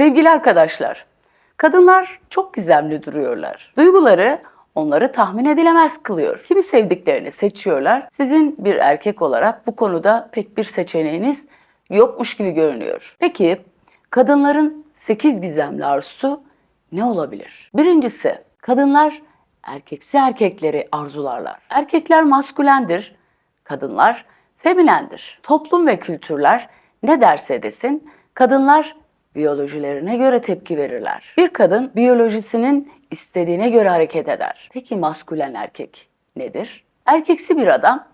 Sevgili arkadaşlar, kadınlar çok gizemli duruyorlar. Duyguları onları tahmin edilemez kılıyor. Kimi sevdiklerini seçiyorlar. Sizin bir erkek olarak bu konuda pek bir seçeneğiniz yokmuş gibi görünüyor. Peki kadınların 8 gizemli arzusu ne olabilir? Birincisi, kadınlar erkeksi erkekleri arzularlar. Erkekler maskülendir, kadınlar feminendir. Toplum ve kültürler ne derse desin, kadınlar biyolojilerine göre tepki verirler. Bir kadın biyolojisinin istediğine göre hareket eder. Peki maskülen erkek nedir? Erkeksi bir adam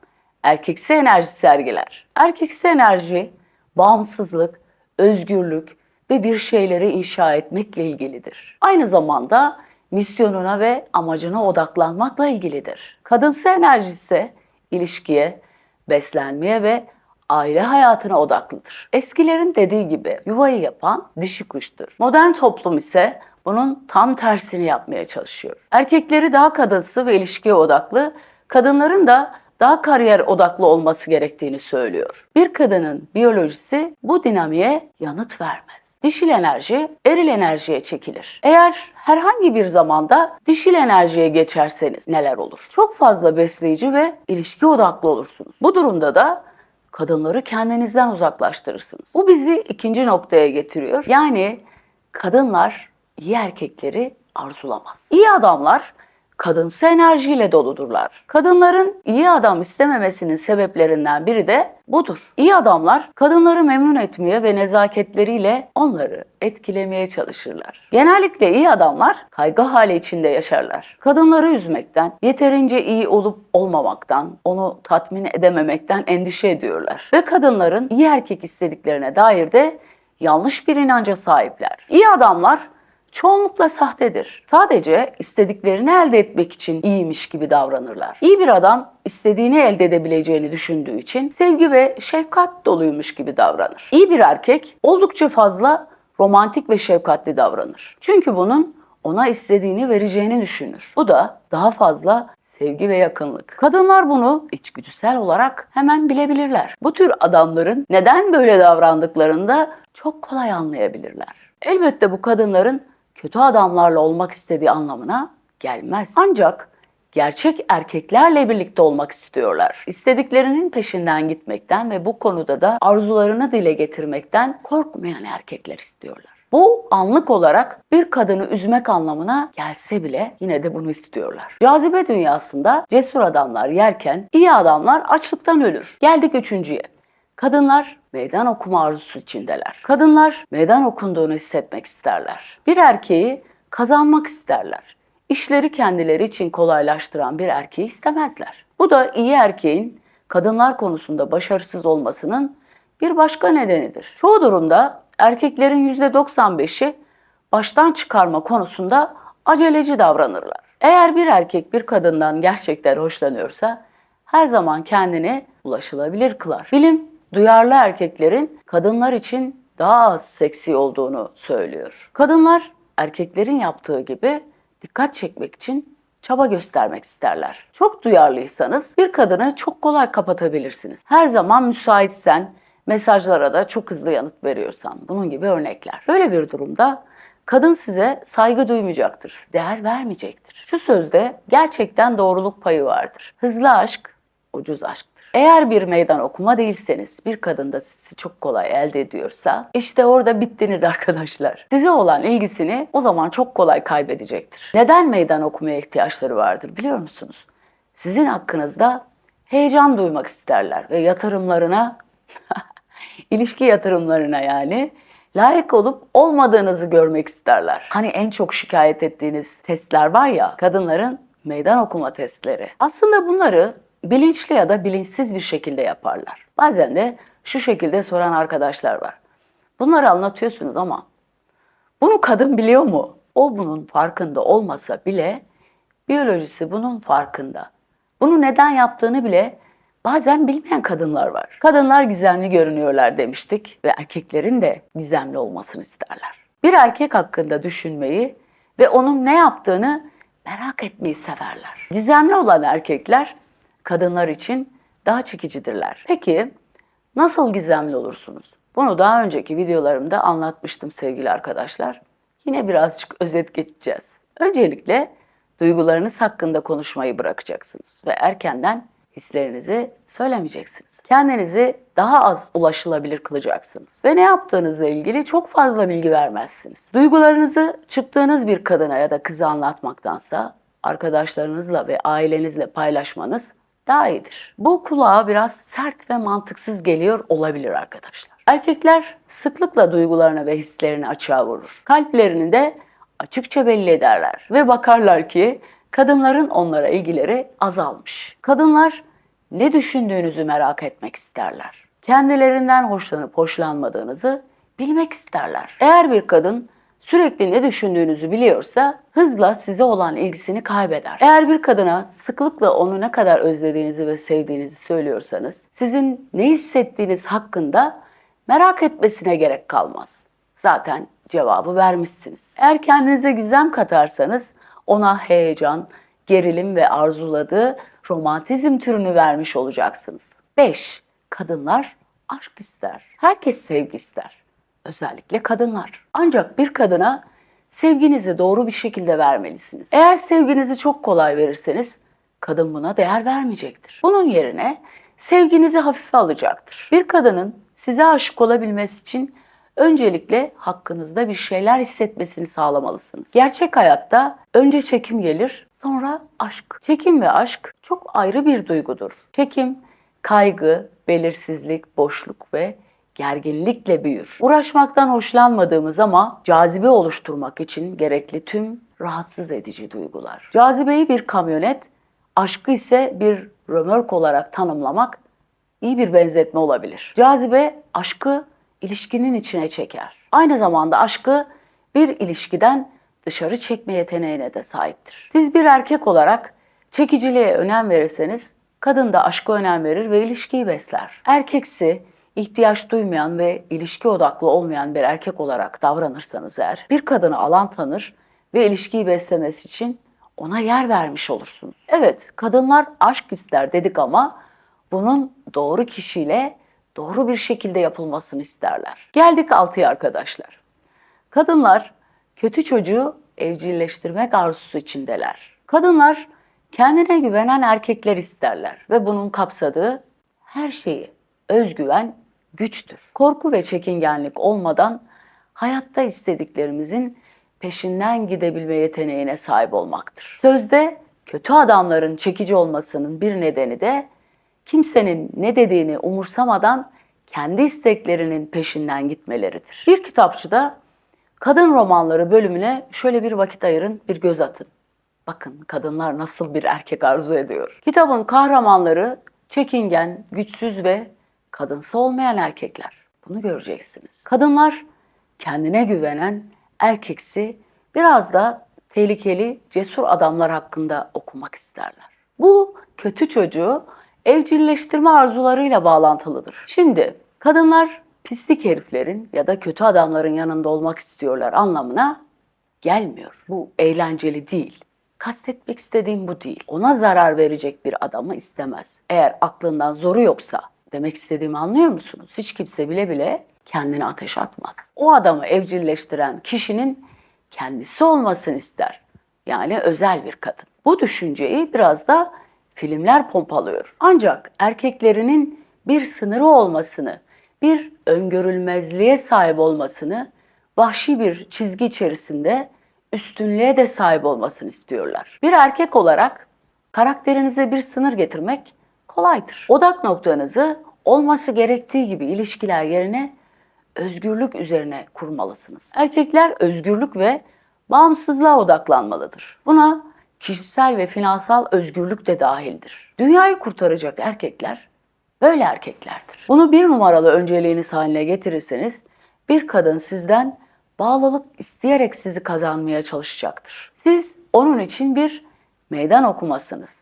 erkeksi enerji sergiler. Erkeksi enerji bağımsızlık, özgürlük ve bir şeyleri inşa etmekle ilgilidir. Aynı zamanda misyonuna ve amacına odaklanmakla ilgilidir. Kadınsı enerji ise ilişkiye, beslenmeye ve aile hayatına odaklıdır. Eskilerin dediği gibi yuvayı yapan dişi kuştur. Modern toplum ise bunun tam tersini yapmaya çalışıyor. Erkekleri daha kadınsı ve ilişkiye odaklı, kadınların da daha kariyer odaklı olması gerektiğini söylüyor. Bir kadının biyolojisi bu dinamiğe yanıt vermez. Dişil enerji eril enerjiye çekilir. Eğer herhangi bir zamanda dişil enerjiye geçerseniz neler olur? Çok fazla besleyici ve ilişki odaklı olursunuz. Bu durumda da kadınları kendinizden uzaklaştırırsınız. Bu bizi ikinci noktaya getiriyor. Yani kadınlar iyi erkekleri arzulamaz. İyi adamlar kadınsı enerjiyle doludurlar. Kadınların iyi adam istememesinin sebeplerinden biri de budur. İyi adamlar kadınları memnun etmeye ve nezaketleriyle onları etkilemeye çalışırlar. Genellikle iyi adamlar kaygı hali içinde yaşarlar. Kadınları üzmekten, yeterince iyi olup olmamaktan, onu tatmin edememekten endişe ediyorlar. Ve kadınların iyi erkek istediklerine dair de yanlış bir inanca sahipler. İyi adamlar çoğunlukla sahtedir. Sadece istediklerini elde etmek için iyiymiş gibi davranırlar. İyi bir adam istediğini elde edebileceğini düşündüğü için sevgi ve şefkat doluymuş gibi davranır. İyi bir erkek oldukça fazla romantik ve şefkatli davranır. Çünkü bunun ona istediğini vereceğini düşünür. Bu da daha fazla sevgi ve yakınlık. Kadınlar bunu içgüdüsel olarak hemen bilebilirler. Bu tür adamların neden böyle davrandıklarını da çok kolay anlayabilirler. Elbette bu kadınların kötü adamlarla olmak istediği anlamına gelmez. Ancak gerçek erkeklerle birlikte olmak istiyorlar. İstediklerinin peşinden gitmekten ve bu konuda da arzularını dile getirmekten korkmayan erkekler istiyorlar. Bu anlık olarak bir kadını üzmek anlamına gelse bile yine de bunu istiyorlar. Cazibe dünyasında cesur adamlar yerken iyi adamlar açlıktan ölür. Geldik üçüncüye. Kadınlar meydan okuma arzusu içindeler. Kadınlar meydan okunduğunu hissetmek isterler. Bir erkeği kazanmak isterler. İşleri kendileri için kolaylaştıran bir erkeği istemezler. Bu da iyi erkeğin kadınlar konusunda başarısız olmasının bir başka nedenidir. Çoğu durumda erkeklerin %95'i baştan çıkarma konusunda aceleci davranırlar. Eğer bir erkek bir kadından gerçekten hoşlanıyorsa her zaman kendini ulaşılabilir kılar. Bilim duyarlı erkeklerin kadınlar için daha az seksi olduğunu söylüyor. Kadınlar erkeklerin yaptığı gibi dikkat çekmek için çaba göstermek isterler. Çok duyarlıysanız bir kadını çok kolay kapatabilirsiniz. Her zaman müsaitsen, mesajlara da çok hızlı yanıt veriyorsan bunun gibi örnekler. Böyle bir durumda kadın size saygı duymayacaktır, değer vermeyecektir. Şu sözde gerçekten doğruluk payı vardır. Hızlı aşk ucuz aşktır. Eğer bir meydan okuma değilseniz, bir kadın da sizi çok kolay elde ediyorsa, işte orada bittiniz arkadaşlar. Size olan ilgisini o zaman çok kolay kaybedecektir. Neden meydan okumaya ihtiyaçları vardır biliyor musunuz? Sizin hakkınızda heyecan duymak isterler ve yatırımlarına, ilişki yatırımlarına yani layık olup olmadığınızı görmek isterler. Hani en çok şikayet ettiğiniz testler var ya, kadınların meydan okuma testleri. Aslında bunları bilinçli ya da bilinçsiz bir şekilde yaparlar. Bazen de şu şekilde soran arkadaşlar var. Bunları anlatıyorsunuz ama bunu kadın biliyor mu? O bunun farkında olmasa bile biyolojisi bunun farkında. Bunu neden yaptığını bile bazen bilmeyen kadınlar var. Kadınlar gizemli görünüyorlar demiştik ve erkeklerin de gizemli olmasını isterler. Bir erkek hakkında düşünmeyi ve onun ne yaptığını merak etmeyi severler. Gizemli olan erkekler kadınlar için daha çekicidirler. Peki nasıl gizemli olursunuz? Bunu daha önceki videolarımda anlatmıştım sevgili arkadaşlar. Yine birazcık özet geçeceğiz. Öncelikle duygularınız hakkında konuşmayı bırakacaksınız ve erkenden hislerinizi söylemeyeceksiniz. Kendinizi daha az ulaşılabilir kılacaksınız ve ne yaptığınızla ilgili çok fazla bilgi vermezsiniz. Duygularınızı çıktığınız bir kadına ya da kıza anlatmaktansa arkadaşlarınızla ve ailenizle paylaşmanız daha iyidir. Bu kulağa biraz sert ve mantıksız geliyor olabilir arkadaşlar. Erkekler sıklıkla duygularını ve hislerini açığa vurur. Kalplerini de açıkça belli ederler ve bakarlar ki kadınların onlara ilgileri azalmış. Kadınlar ne düşündüğünüzü merak etmek isterler. Kendilerinden hoşlanıp hoşlanmadığınızı bilmek isterler. Eğer bir kadın sürekli ne düşündüğünüzü biliyorsa hızla size olan ilgisini kaybeder. Eğer bir kadına sıklıkla onu ne kadar özlediğinizi ve sevdiğinizi söylüyorsanız sizin ne hissettiğiniz hakkında merak etmesine gerek kalmaz. Zaten cevabı vermişsiniz. Eğer kendinize gizem katarsanız ona heyecan, gerilim ve arzuladığı romantizm türünü vermiş olacaksınız. 5. Kadınlar aşk ister. Herkes sevgi ister. Özellikle kadınlar. Ancak bir kadına sevginizi doğru bir şekilde vermelisiniz. Eğer sevginizi çok kolay verirseniz kadın buna değer vermeyecektir. Bunun yerine sevginizi hafife alacaktır. Bir kadının size aşık olabilmesi için öncelikle hakkınızda bir şeyler hissetmesini sağlamalısınız. Gerçek hayatta önce çekim gelir, sonra aşk. Çekim ve aşk çok ayrı bir duygudur. Çekim, kaygı, belirsizlik, boşluk ve gerginlikle büyür. Uğraşmaktan hoşlanmadığımız ama cazibe oluşturmak için gerekli tüm rahatsız edici duygular. Cazibeyi bir kamyonet, aşkı ise bir römork olarak tanımlamak iyi bir benzetme olabilir. Cazibe aşkı ilişkinin içine çeker. Aynı zamanda aşkı bir ilişkiden dışarı çekme yeteneğine de sahiptir. Siz bir erkek olarak çekiciliğe önem verirseniz kadın da aşka önem verir ve ilişkiyi besler. Erkeksi, ihtiyaç duymayan ve ilişki odaklı olmayan bir erkek olarak davranırsanız eğer bir kadını alan tanır ve ilişkiyi beslemesi için ona yer vermiş olursunuz. Evet, kadınlar aşk ister dedik ama bunun doğru kişiyle doğru bir şekilde yapılmasını isterler. Geldik altıya arkadaşlar. Kadınlar kötü çocuğu evcilleştirmek arzusu içindeler. Kadınlar kendine güvenen erkekler isterler ve bunun kapsadığı her şeyi özgüven güçtür. Korku ve çekingenlik olmadan hayatta istediklerimizin peşinden gidebilme yeteneğine sahip olmaktır. Sözde kötü adamların çekici olmasının bir nedeni de kimsenin ne dediğini umursamadan kendi isteklerinin peşinden gitmeleridir. Bir kitapçıda kadın romanları bölümüne şöyle bir vakit ayırın, bir göz atın. Bakın kadınlar nasıl bir erkek arzu ediyor. Kitabın kahramanları çekingen, güçsüz ve kadınsı olmayan erkekler. Bunu göreceksiniz. Kadınlar kendine güvenen, erkeksi, biraz da tehlikeli, cesur adamlar hakkında okumak isterler. Bu kötü çocuğu evcilleştirme arzularıyla bağlantılıdır. Şimdi kadınlar pislik heriflerin ya da kötü adamların yanında olmak istiyorlar anlamına gelmiyor. Bu eğlenceli değil. Kastetmek istediğim bu değil. Ona zarar verecek bir adamı istemez. Eğer aklından zoru yoksa demek istediğimi anlıyor musunuz? Hiç kimse bile bile kendini ateş atmaz. O adamı evcilleştiren kişinin kendisi olmasını ister. Yani özel bir kadın. Bu düşünceyi biraz da filmler pompalıyor. Ancak erkeklerinin bir sınırı olmasını, bir öngörülmezliğe sahip olmasını, vahşi bir çizgi içerisinde üstünlüğe de sahip olmasını istiyorlar. Bir erkek olarak karakterinize bir sınır getirmek kolaydır. Odak noktanızı olması gerektiği gibi ilişkiler yerine özgürlük üzerine kurmalısınız. Erkekler özgürlük ve bağımsızlığa odaklanmalıdır. Buna kişisel ve finansal özgürlük de dahildir. Dünyayı kurtaracak erkekler böyle erkeklerdir. Bunu bir numaralı önceliğiniz haline getirirseniz bir kadın sizden bağlılık isteyerek sizi kazanmaya çalışacaktır. Siz onun için bir meydan okumasınız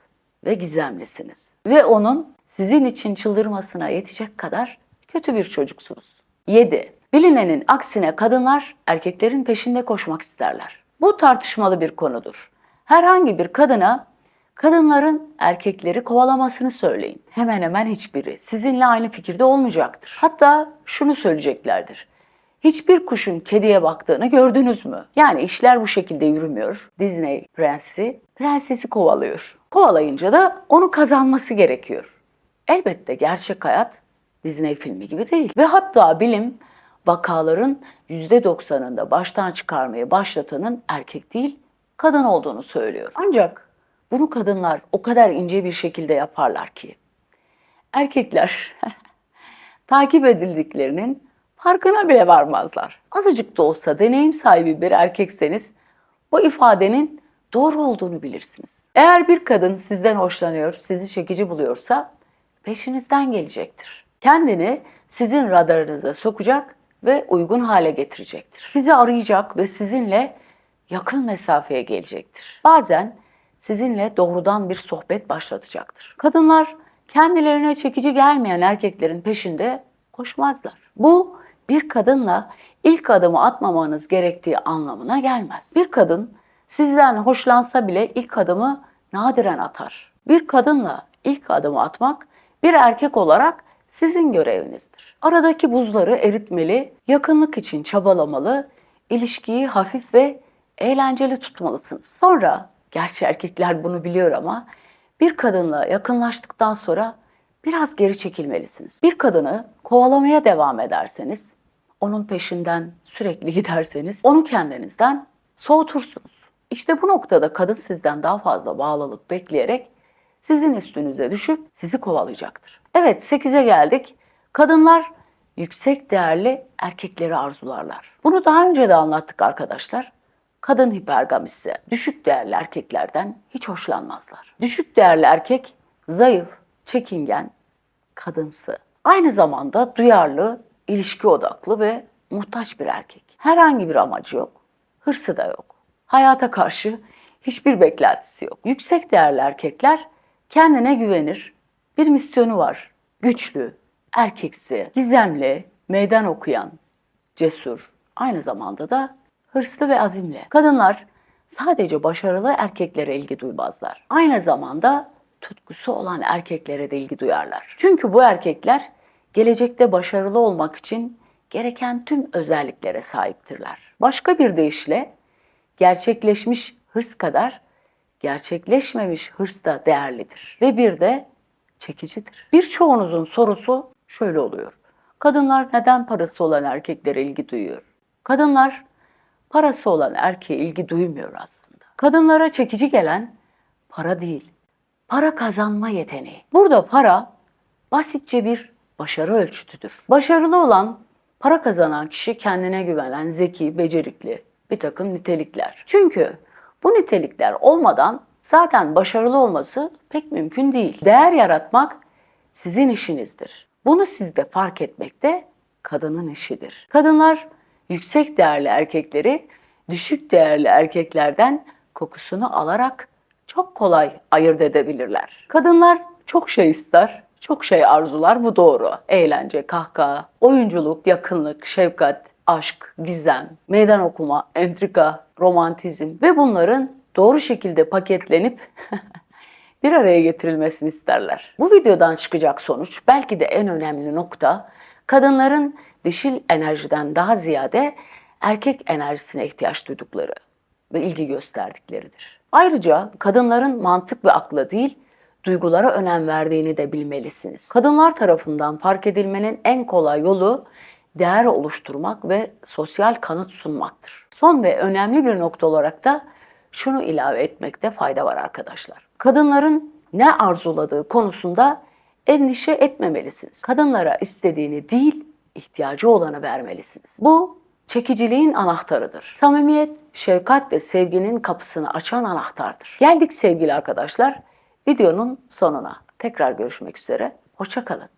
ve gizemlisiniz. Ve onun sizin için çıldırmasına yetecek kadar kötü bir çocuksunuz. 7. Bilinenin aksine kadınlar erkeklerin peşinde koşmak isterler. Bu tartışmalı bir konudur. Herhangi bir kadına Kadınların erkekleri kovalamasını söyleyin. Hemen hemen hiçbiri sizinle aynı fikirde olmayacaktır. Hatta şunu söyleyeceklerdir. Hiçbir kuşun kediye baktığını gördünüz mü? Yani işler bu şekilde yürümüyor. Disney prensi prensesi kovalıyor. Kovalayınca da onu kazanması gerekiyor. Elbette gerçek hayat Disney filmi gibi değil. Ve hatta bilim vakaların %90'ında baştan çıkarmayı başlatanın erkek değil kadın olduğunu söylüyor. Ancak bunu kadınlar o kadar ince bir şekilde yaparlar ki erkekler takip edildiklerinin farkına bile varmazlar. Azıcık da olsa deneyim sahibi bir erkekseniz bu ifadenin doğru olduğunu bilirsiniz. Eğer bir kadın sizden hoşlanıyor, sizi çekici buluyorsa peşinizden gelecektir. Kendini sizin radarınıza sokacak ve uygun hale getirecektir. Sizi arayacak ve sizinle yakın mesafeye gelecektir. Bazen sizinle doğrudan bir sohbet başlatacaktır. Kadınlar kendilerine çekici gelmeyen erkeklerin peşinde koşmazlar. Bu bir kadınla ilk adımı atmamanız gerektiği anlamına gelmez. Bir kadın sizden hoşlansa bile ilk adımı nadiren atar. Bir kadınla ilk adımı atmak bir erkek olarak sizin görevinizdir. Aradaki buzları eritmeli, yakınlık için çabalamalı, ilişkiyi hafif ve eğlenceli tutmalısınız. Sonra, gerçi erkekler bunu biliyor ama bir kadınla yakınlaştıktan sonra biraz geri çekilmelisiniz. Bir kadını kovalamaya devam ederseniz, onun peşinden sürekli giderseniz onu kendinizden soğutursunuz. İşte bu noktada kadın sizden daha fazla bağlılık bekleyerek sizin üstünüze düşüp sizi kovalayacaktır. Evet 8'e geldik. Kadınlar yüksek değerli erkekleri arzularlar. Bunu daha önce de anlattık arkadaşlar. Kadın hipergamisi düşük değerli erkeklerden hiç hoşlanmazlar. Düşük değerli erkek zayıf, çekingen, kadınsı. Aynı zamanda duyarlı, ilişki odaklı ve muhtaç bir erkek. Herhangi bir amacı yok, hırsı da yok. Hayata karşı hiçbir beklentisi yok. Yüksek değerli erkekler kendine güvenir, bir misyonu var. Güçlü, erkeksi, gizemli, meydan okuyan, cesur, aynı zamanda da hırslı ve azimli. Kadınlar sadece başarılı erkeklere ilgi duymazlar. Aynı zamanda tutkusu olan erkeklere de ilgi duyarlar. Çünkü bu erkekler gelecekte başarılı olmak için gereken tüm özelliklere sahiptirler. Başka bir deyişle gerçekleşmiş hırs kadar gerçekleşmemiş hırs da değerlidir ve bir de çekicidir. Birçoğunuzun sorusu şöyle oluyor. Kadınlar neden parası olan erkeklere ilgi duyuyor? Kadınlar parası olan erkeğe ilgi duymuyor aslında. Kadınlara çekici gelen para değil, para kazanma yeteneği. Burada para basitçe bir başarı ölçütüdür. Başarılı olan, para kazanan kişi kendine güvenen, zeki, becerikli bir takım nitelikler. Çünkü bu nitelikler olmadan zaten başarılı olması pek mümkün değil. Değer yaratmak sizin işinizdir. Bunu sizde fark etmek de kadının işidir. Kadınlar yüksek değerli erkekleri düşük değerli erkeklerden kokusunu alarak çok kolay ayırt edebilirler. Kadınlar çok şey ister, çok şey arzular bu doğru. Eğlence, kahkaha, oyunculuk, yakınlık, şefkat, aşk, gizem, meydan okuma, entrika, romantizm ve bunların doğru şekilde paketlenip bir araya getirilmesini isterler. Bu videodan çıkacak sonuç belki de en önemli nokta kadınların dişil enerjiden daha ziyade erkek enerjisine ihtiyaç duydukları ve ilgi gösterdikleridir. Ayrıca kadınların mantık ve akla değil, duygulara önem verdiğini de bilmelisiniz. Kadınlar tarafından fark edilmenin en kolay yolu değer oluşturmak ve sosyal kanıt sunmaktır. Son ve önemli bir nokta olarak da şunu ilave etmekte fayda var arkadaşlar. Kadınların ne arzuladığı konusunda endişe etmemelisiniz. Kadınlara istediğini değil, ihtiyacı olanı vermelisiniz. Bu çekiciliğin anahtarıdır. Samimiyet, şefkat ve sevginin kapısını açan anahtardır. Geldik sevgili arkadaşlar videonun sonuna. Tekrar görüşmek üzere. Hoşçakalın.